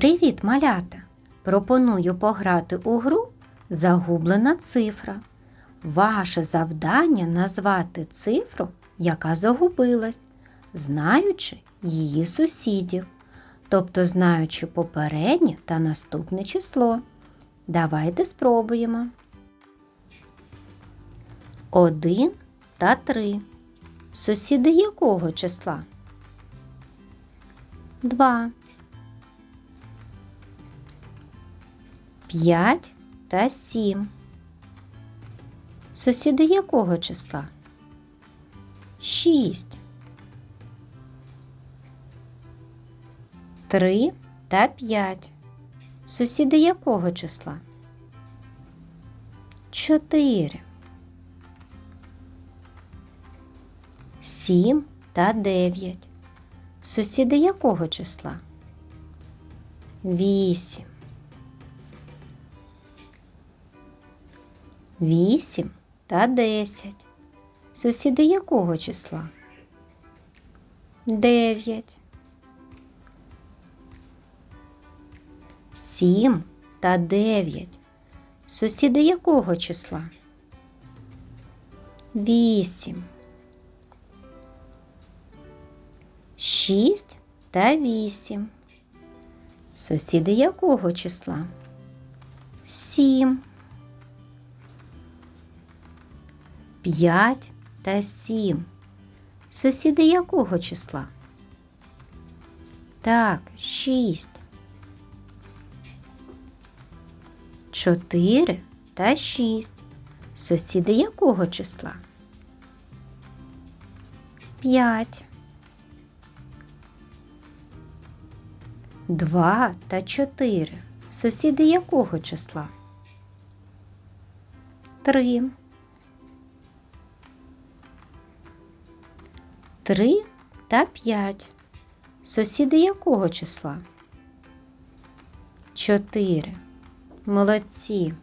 Привіт, малята! Пропоную пограти у гру Загублена цифра. Ваше завдання назвати цифру, яка загубилась, знаючи її сусідів, тобто знаючи попереднє та наступне число. Давайте спробуємо. Один та три. Сусіди якого числа? Два. 5 та 7. Сусіди якого числа? 6. 3 та 5. Сусіди якого числа? 4. 7 та 9. Сусіди якого числа? 8. 8 та 10. Сусіди якого числа? 9. 7 та 9. Сусіди якого числа? 8. 6 та 8. Сусіди якого числа? 7. 5 та 7. Сусіди якого числа? Так, 6. 4 та 6. Сусіди якого числа? 5. 2 та 4. Сусіди якого числа? 3. 3 та 5. Сусіди якого числа? 4. Молодці.